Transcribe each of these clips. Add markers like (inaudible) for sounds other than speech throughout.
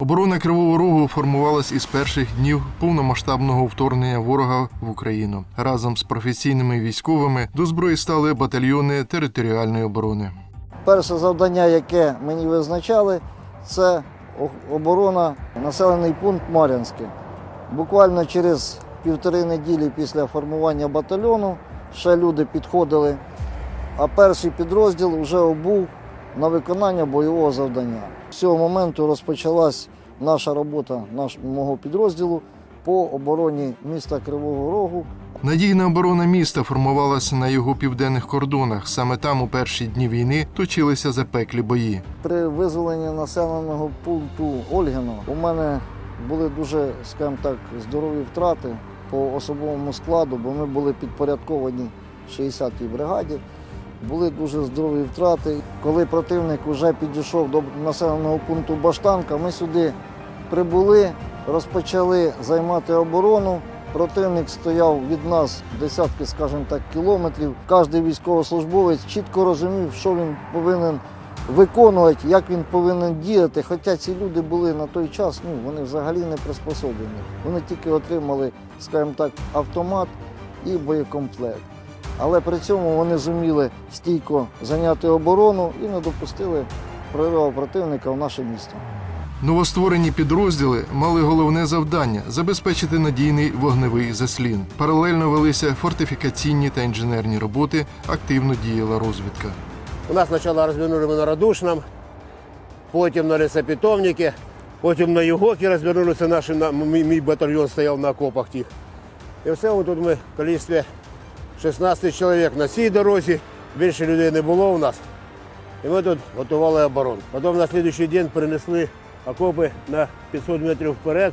Оборона Кривого Рогу формувалась із перших днів повномасштабного вторгнення ворога в Україну. Разом з професійними військовими до зброї стали батальйони територіальної оборони. Перше завдання, яке мені визначали, це оборона населений пункт Мар'янське. Буквально через півтори неділі після формування батальйону ще люди підходили, а перший підрозділ вже був на виконання бойового завдання. З цього моменту розпочалась наша робота наш, мого підрозділу по обороні міста Кривого Рогу Надійна оборона міста формувалася на його південних кордонах. Саме там у перші дні війни точилися запеклі бої. При визволенні населеного пункту Ольгино у мене були дуже, скажімо так, здорові втрати по особовому складу, бо ми були підпорядковані 60-й бригаді. Були дуже здорові втрати. Коли противник вже підійшов до населеного пункту Баштанка, ми сюди прибули, розпочали займати оборону. Противник стояв від нас десятки, скажімо так, кілометрів. Кожен військовослужбовець чітко розумів, що він повинен виконувати, як він повинен діяти. Хоча ці люди були на той час, ну вони взагалі не приспособлені. Вони тільки отримали, скажімо так, автомат і боєкомплект. Але при цьому вони зуміли стійко зайняти оборону і не допустили прориву противника в наше місто. Новостворені підрозділи мали головне завдання забезпечити надійний вогневий заслін. Паралельно велися фортифікаційні та інженерні роботи, активно діяла розвідка. У нас спочатку розвернули ми на Радушном, потім на лісопитомнику, потім на Югокі розвернулися наші, на- мій, мій батальйон стояв на окопах тих. І все, тут ми в кількості 16 чоловік на цій дорозі, більше людей не було у нас. І ми тут готували оборону. Потім на наступний день перенесли окопи на 500 метрів вперед,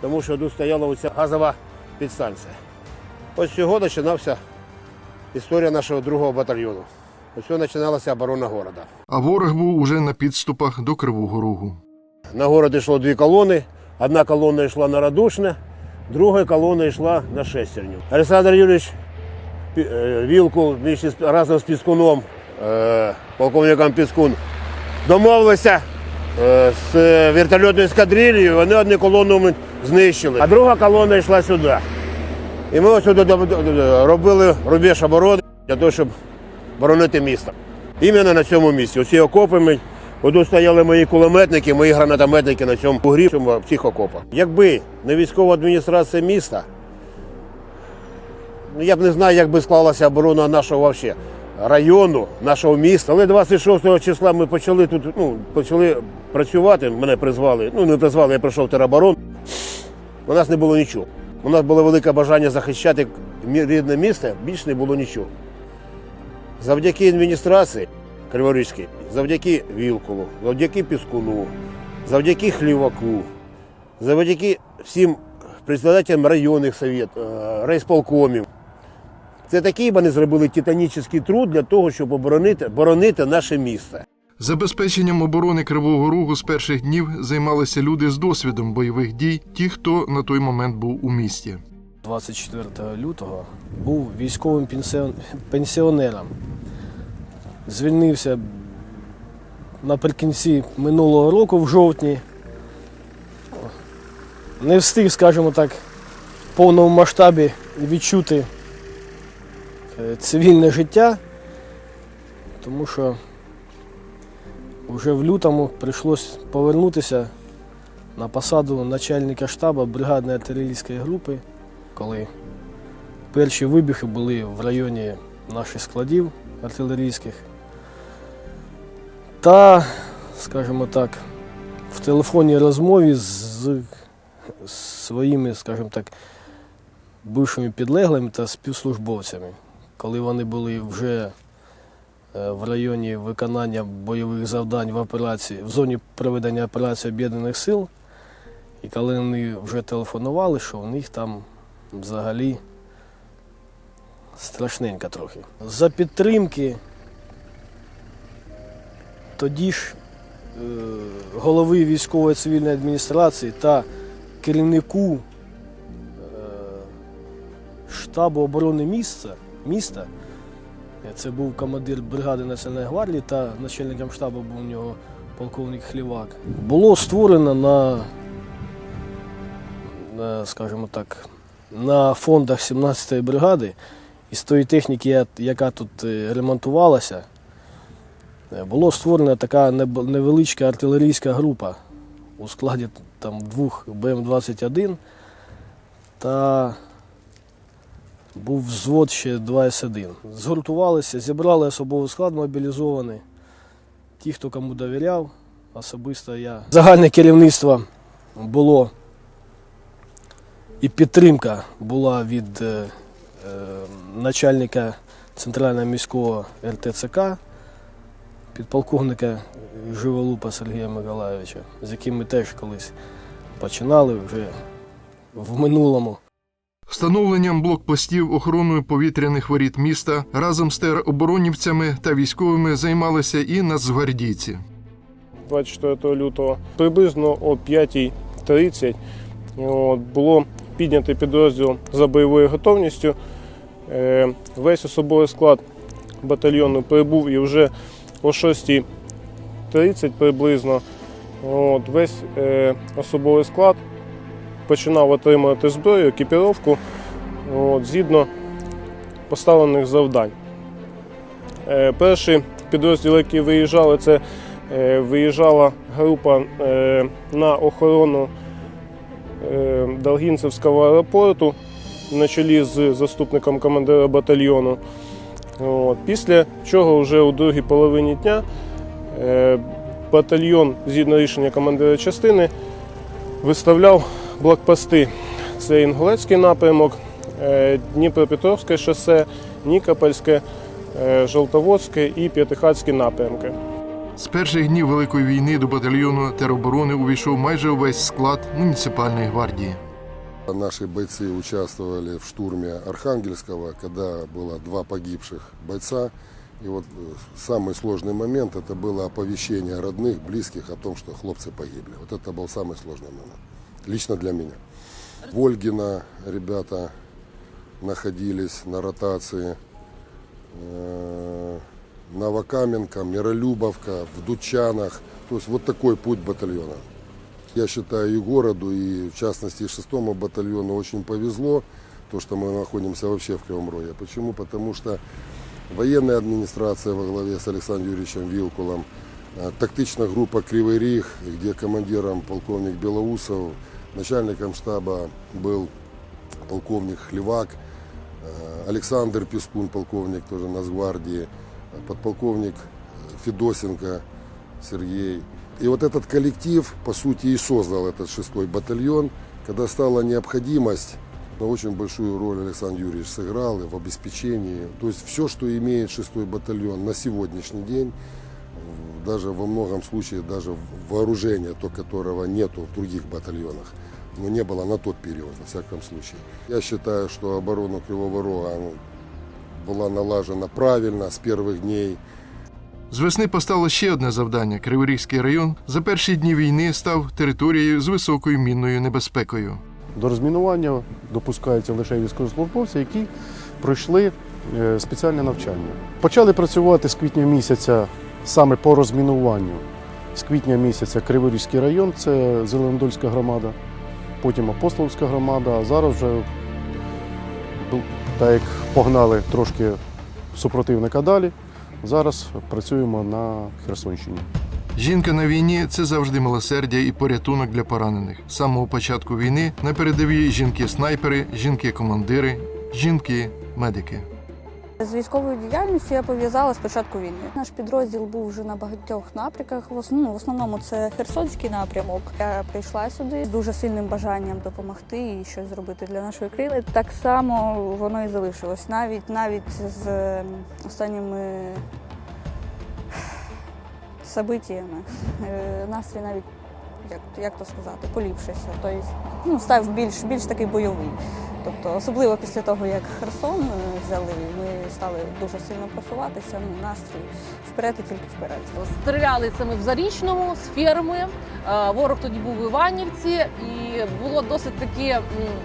тому що тут стояла оця газова підстанція. Ось цього починався історія нашого другого батальйону. Ось цього починалася оборона міста. А ворог був уже на підступах до Кривого Рогу. На город йшло дві колони. Одна колона йшла на Радушне, друга колона йшла на Шестерню. Олександр Юрійович Е, вместе разом з Піскуном, е, полковником Піскун, домовилися е, з вертольотною ескадрильєю, вони одну колону знищили, а друга колона йшла сюди. І ми ось сюди робили рубеж оборони для того, щоб боронити місто. Іменно на цьому місці. Усі окопи ми. Тут стояли мої кулеметники, мої гранатометники на цьому бугрі, в в цих окопах. Якби не військова адміністрація міста, ну, я б не знаю, як би склалася оборона нашого вообще району, нашого міста. Але 26 числа ми почали тут, ну, почали працювати, мене призвали. Ну, не призвали, я прийшов в тероборону. У нас не було нічого. У нас було велике бажання захищати рідне місто, більш не було нічого. Завдяки адміністрації Криворізькій, завдяки Вілкулу, завдяки Піскуну, завдяки Хліваку, завдяки всім председателям районних совет, е, райсполкомів. Це такий вони зробили титанічний труд для того, щоб оборонити, боронити наше місто. Забезпеченням оборони Кривого Рогу з перших днів займалися люди з досвідом бойових дій, ті, хто на той момент був у місті. 24 лютого був військовим пенсіон- пенсіонером. Звільнився наприкінці минулого року, в жовтні. Не встиг, скажімо так, в повному масштабі відчути цивільне життя, тому що вже в лютому прийшлось повернутися на посаду начальника штабу бригадної артилерійської групи коли перші вибухи були в районі наших складів артилерійських. Та, скажімо так, в телефонній розмові з своїми, скажімо так, бившими підлеглими та співслужбовцями, коли вони були вже е, в районі виконання бойових завдань в операції, в зоні проведення операції Об'єднаних сил, і коли вони вже телефонували, що в них там взагалі страшненько трохи. За підтримки тоді ж е, голови військової цивільної адміністрації та керівнику е, штабу оборони міста, міста, е, це був командир бригади Національної гвардії та начальником штабу був у нього полковник Хлівак. Було створено на, на скажімо так, на фондах 17-ї бригади із тої техніки, яка тут е, ремонтувалася, е, було створена така невеличка артилерійська група у складі там, двох БМ-21 та був взвод ще 2 С1. Згуртувалися, зібрали особовий склад мобілізований. Ті, хто кому довіряв, особисто я. Загальне керівництво було і підтримка була від е, е, начальника Центрального міського РТЦК, підполковника Живолупа Сергія Миколайовича, з яким ми теж колись починали вже в минулому. Встановленням блокпостів охороною повітряних воріт міста разом з тероборонівцями та військовими займалися і нацгвардійці. 24 лютого приблизно о 5.30 от, було піднятий підрозділ за бойовою готовністю. Е, Весь особовий склад батальйону прибув і вже о 6.30 приблизно от, весь е, особовий склад починав отримувати зброю, екіпіровку от, згідно поставлених завдань. Е, Перший підрозділ, який виїжджали, це Е, виїжджала група е, на охорону е, Долгінцевського аеропорту на чолі з заступником командира батальйону. От. Після чого вже у другій половині дня е, батальйон, згідно рішення командира частини, виставляв блокпости. Це Інгулецький напрямок, е, Дніпропетровське шосе, Нікопольське, е, Жовтоводське і П'ятихатські напрямки. З перших днів Великої війни до батальйону тероборони увійшов майже увесь склад муніципальної гвардії. Наши бойцы участвовали в штурме Архангельского, когда было два погибших бойца. И вот э, самый сложный момент это было оповещение родных, близких о том, что хлопцы погибли. Вот это был самый сложный момент. Лично для меня. Вольгина ребята находились на ротации. Э, Новокаменка, Миролюбовка, в Дучанах. То есть вот такой путь батальона. Я считаю и городу, и в частности и шестому батальону очень повезло, то, что мы находимся вообще в Кривом Роге. Почему? Потому что военная администрация во главе с Александром Юрьевичем Вилкулом, э, тактичная группа Кривый Рих, где командиром полковник Белоусов, начальником штаба был полковник Хлевак, э, Александр Пескун, полковник тоже Нацгвардии, подполковник э, Федосенко Сергей. И вот этот коллектив, по сути, и создал этот шестой батальон. Когда стала необходимость, но очень большую роль Александр Юрьевич сыграл и в обеспечении. То есть все, что имеет шестой батальон на сегодняшний день, даже во многом случае даже вооружение, то которого нету в других батальонах, но не было на тот период, во всяком случае. Я считаю, что оборона Кривого Рога ну, была налажена правильно с первых дней. З весни постало ще одне завдання. Криворізький район за перші дні війни став територією з високою мінною небезпекою. До розмінування допускаються лише військовослужбовці, які пройшли е, спеціальне навчання. Почали працювати з квітня місяця саме по розмінуванню. З квітня місяця Криворізький район, це Зеленодольська громада, потім Апостолівська громада, а зараз вже так як погнали трошки супротивника далі. Зараз працюємо на Херсонщині. Жінка на війні це завжди милосердя і порятунок для поранених. З самого початку війни на передовій жінки-снайпери, жінки-командири, жінки-медики. З військовою діяльністю я пов'язала з початку війни. Наш підрозділ був вже на багатьох напрямках. В основному, в основному це Херсонський напрямок. Я прийшла сюди з дуже сильним бажанням допомогти і щось зробити для нашої країни. Так само воно і залишилось. Навіть навіть з ем, останніми событиями е, настрій навіть як, як то сказати, поліпшився. Тобто, ну, став більш, більш такий бойовий. Тобто, особливо після того, як Херсон е, взяли, ми стали дуже сильно просуватися. Ну, настрій вперед і тільки вперед. Стріляли це ми в Зарічному з ферми. Е, Ворог тоді був в Іванівці, і було досить таки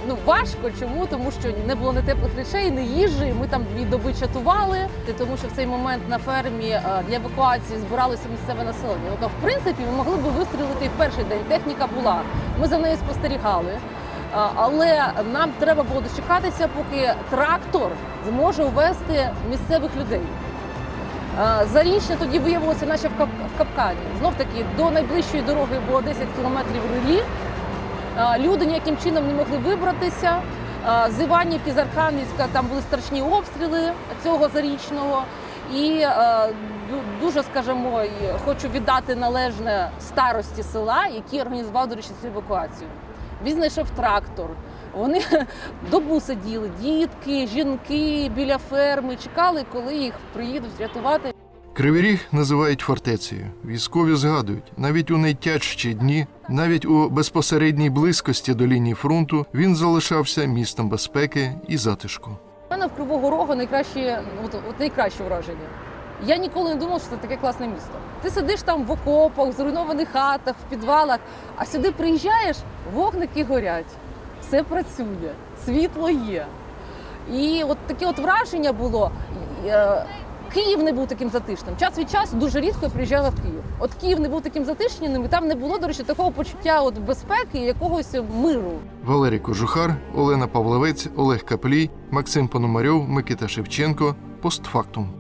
ну важко. Чому? Тому що не було ні теплих речей, ні їжі. Ми там дві доби чатували, тому що в цей момент на фермі е, для евакуації збиралося місцеве населення. Тобто, в принципі, ми могли б вистрілити і в перший день. Техніка була. Ми за нею спостерігали. Але нам треба було дочекатися, поки трактор зможе увезти місцевих людей. Е, Зарічне тоді виявилося, наче в кап- в капкані. Знов таки до найближчої дороги було 10 кілометрів релі. Люди ніяким чином не могли вибратися. З Іванівки, з Архангельська там були страшні обстріли цього зарічного. І дуже, скажімо, хочу віддати належне старості села, який організував, до речі, цю евакуацію. Він знайшов трактор. Вони (laughs) добу сиділи, дітки, жінки біля ферми, чекали, коли їх приїдуть рятувати. Кривий Ріг називають фортецею. Військові згадують, навіть у найтяжчі дні, навіть у безпосередній близькості до лінії фронту, він залишався містом безпеки і затишку. У мене в Кривого Рогу найкращі, от, от найкраще враження. Я ніколи не думав, що це таке класне місто. Ти сидиш там в окопах, в зруйнованих хатах, в підвалах, а сюди приїжджаєш, вогники горять, все працює, світло є. І от таке от враження було. е, Київ не був таким затишним. Час від часу дуже рідко я приїжджала в Київ. От Київ не був таким затишним, і там не було, до речі, такого почуття от безпеки, якогось миру. Валерій Кожухар, Олена Павловець, Олег Каплій, Максим Пономарьов, Микита Шевченко. Постфактум.